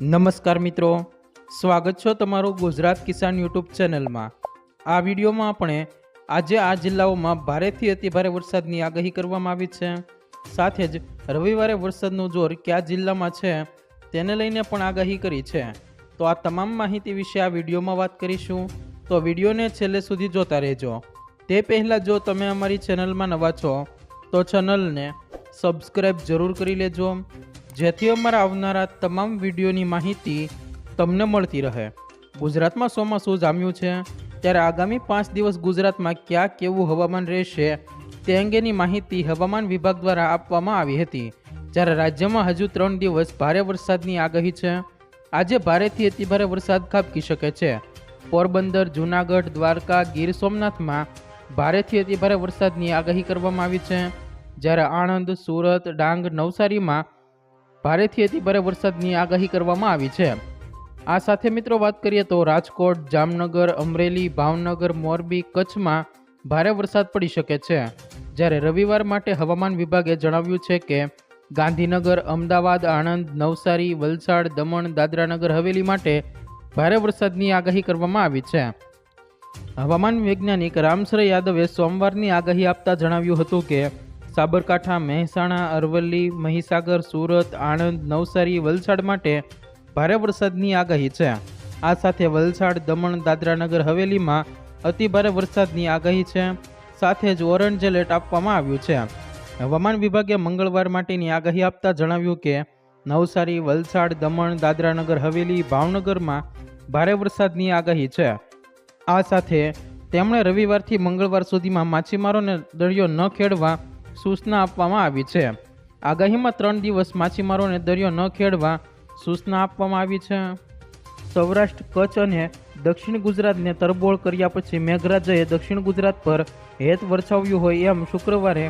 નમસ્કાર મિત્રો. સ્વાગત છો તમારું ગુજરાત કિસાન યુટ્યુબ ચેનલમાં. આ વિડીયોમાં આપણે આજે આ જિલ્લાઓમાં ભારેથી અતિભારે વરસાદની આગાહી કરવામાં આવી છે. સાથે જ રવિવારે વરસાદનું જોર કયા જિલ્લામાં છે તેને લઈને પણ આગાહી કરી છે. તો આ તમામ માહિતી વિશે આ વિડીયોમાં વાત કરીશું. તો વિડીયોને છેલ્લે સુધી જોતા રહેજો. તે પહેલાં જો તમે અમારી ચેનલમાં નવા છો, તો ચેનલને સબસ્ક્રાઈબ જરૂર કરી લેજો. જેથી અમારા આવનારા તમામ વિડીયોની માહિતી તમને મળતી રહે. ગુજરાતમાં ચોમાસું જામ્યું છે, ત્યારે આગામી પાંચ દિવસ ગુજરાતમાં ક્યાં કેવું હવામાન રહેશે તે અંગેની માહિતી હવામાન વિભાગ દ્વારા આપવામાં આવી હતી. જ્યારે રાજ્યમાં હજુ ત્રણ દિવસ ભારે વરસાદની આગાહી છે, આજે ભારેથી અતિભારે વરસાદ ખાબકી શકે છે. પોરબંદર, જૂનાગઢ, દ્વારકા, ગીર સોમનાથમાં ભારેથી અતિભારે વરસાદની આગાહી કરવામાં આવી છે. જ્યારે આણંદ, સુરત, ડાંગ, નવસારીમાં ભારેથી અતિભારે વરસાદની આગાહી કરવામાં આવી છે. આ સાથે મિત્રો વાત કરીએ તો રાજકોટ, જામનગર, અમરેલી, ભાવનગર, મોરબી કચ્છમાં ભારે વરસાદ પડી શકે છે. જ્યારે રવિવાર માટે હવામાન વિભાગે જણાવ્યું છે કે ગાંધીનગર, અમદાવાદ, આણંદ, નવસારી, વલસાડ, દમણ, દાદરાનગર, હવેલી માટે ભારે વરસાદની આગાહી કરવામાં આવી છે. હવામાન વૈજ્ઞાનિક રામશ્રય યાદવે સોમવારની આગાહી આપતા જણાવ્યું હતું કે સાબરકાંઠા, મહેસાણા, અરવલ્લી, મહીસાગર, સુરત, આણંદ, નવસારી, વલસાડ માટે ભારે વરસાદની આગાહી છે. આ સાથે વલસાડ, દમણ, દાદરાનગર, હવેલીમાં અતિભારે વરસાદની આગાહી છે. સાથે જ ઓરેન્જ એલર્ટ આપવામાં આવ્યું છે. હવામાન વિભાગે મંગળવાર માટેની આગાહી આપતા જણાવ્યું કે, નવસારી, વલસાડ, દમણ, દાદરાનગર, હવેલી, ભાવનગરમાં ભારે વરસાદની આગાહી છે. આ સાથે તેમણે રવિવારથી મંગળવાર સુધીમાં માછીમારોને દરિયો ન ખેડવા સૂચના આપવામાં આવી છે. આગાહીમાં ત્રણ દિવસ માછીમારોને દરિયો ન ખેડવા સૂચના આપવામાં આવી છે. સૌરાષ્ટ્ર, કચ્છ અને દક્ષિણ ગુજરાતને તરબોળ કર્યા પછી મેઘરાજાએ દક્ષિણ ગુજરાત પર હેત વરસાવ્યું હોય એમ શુક્રવારે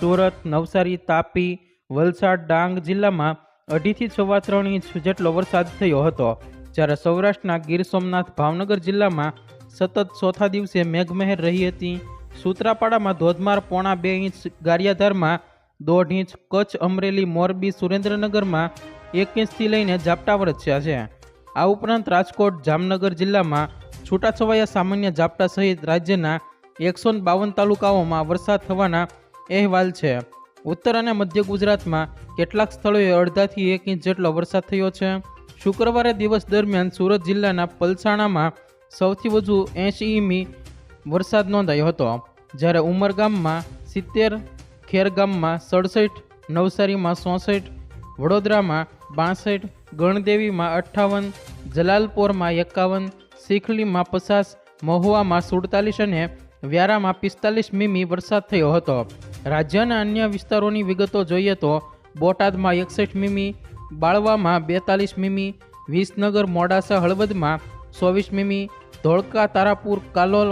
સુરત, નવસારી, તાપી, વલસાડ, ડાંગ જિલ્લામાં અઢીથી સવા ત્રણ ઇંચ જેટલો વરસાદ થયો હતો. જ્યારે સૌરાષ્ટ્રના ગીર સોમનાથ, ભાવનગર જિલ્લામાં સતત ચોથા દિવસે મેઘમહેર રહી હતી. સૂત્રાપાડામાં ધોધમાર પોણા બે ઇંચ ગારિયાધારમાં દોઢ ઇંચ કચ્છ અમરેલી મોરબી સુરેન્દ્રનગરમાં એક ઇંચથી લઈને ઝાપટા વરસ્યા છે. આ ઉપરાંત રાજકોટ, જામનગર જિલ્લામાં છૂટાછવાયા સામાન્ય ઝાપટા સહિત રાજ્યના એકસો બાવન તાલુકાઓમાં વરસાદ થવાના અહેવાલ છે. ઉત્તર અને મધ્ય ગુજરાતમાં કેટલાક સ્થળોએ અડધાથી એક ઇંચ જેટલો વરસાદ થયો છે. શુક્રવારે દિવસ દરમિયાન સુરત જિલ્લાના પલસાણામાં સૌથી વધુ એંશી ઇમી વરસાદ નોંધાયો હતો. જ્યારે ઉમરગામમાં સિત્તેર ખેરગામમાં સડસઠ, નવસારીમાં ચોસઠ વડોદરામાં બાસઠ, ગણદેવીમાં અઠ્ઠાવન, જલાલપોરમાં એકાવન, શીખલીમાં પચાસ, મહુવામાં સુડતાલીસ અને વ્યારામાં પિસ્તાલીસ મીમી વરસાદ થયો હતો. રાજ્યના અન્ય વિસ્તારોની વિગતો જોઈએ તો બોટાદમાં એકસઠ મીમી, બાળવામાં બેતાલીસ મીમી, વિસનગર, મોડાસા, હળવદમાં ચોવીસ મીમી, ધોળકા, તારાપુર, કાલોલ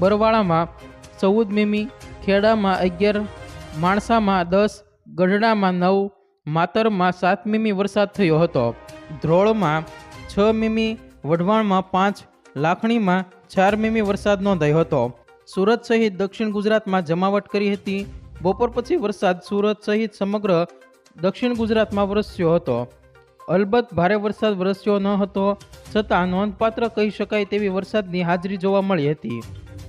બરવાળામાં ચૌદ મીમી, ખેડામાં અગિયાર, માણસામાં દસ, ગઢડામાં નવ, માતરમાં સાત મીમી વરસાદ થયો હતો. ધ્રોળમાં છ મીમી, વઢવાણમાં પાંચ, લાખણીમાં ચાર મીમી વરસાદ નોંધાયો હતો. સુરત સહિત દક્ષિણ ગુજરાતમાં જમાવટ કરી હતી. બપોર પછી વરસાદ સુરત સહિત સમગ્ર દક્ષિણ ગુજરાતમાં વરસ્યો હતો. અલબત્ત ભારે વરસાદ વરસ્યો ન હતો, છતાં નોંધપાત્ર કહી શકાય તેવી વરસાદની હાજરી જોવા મળી હતી.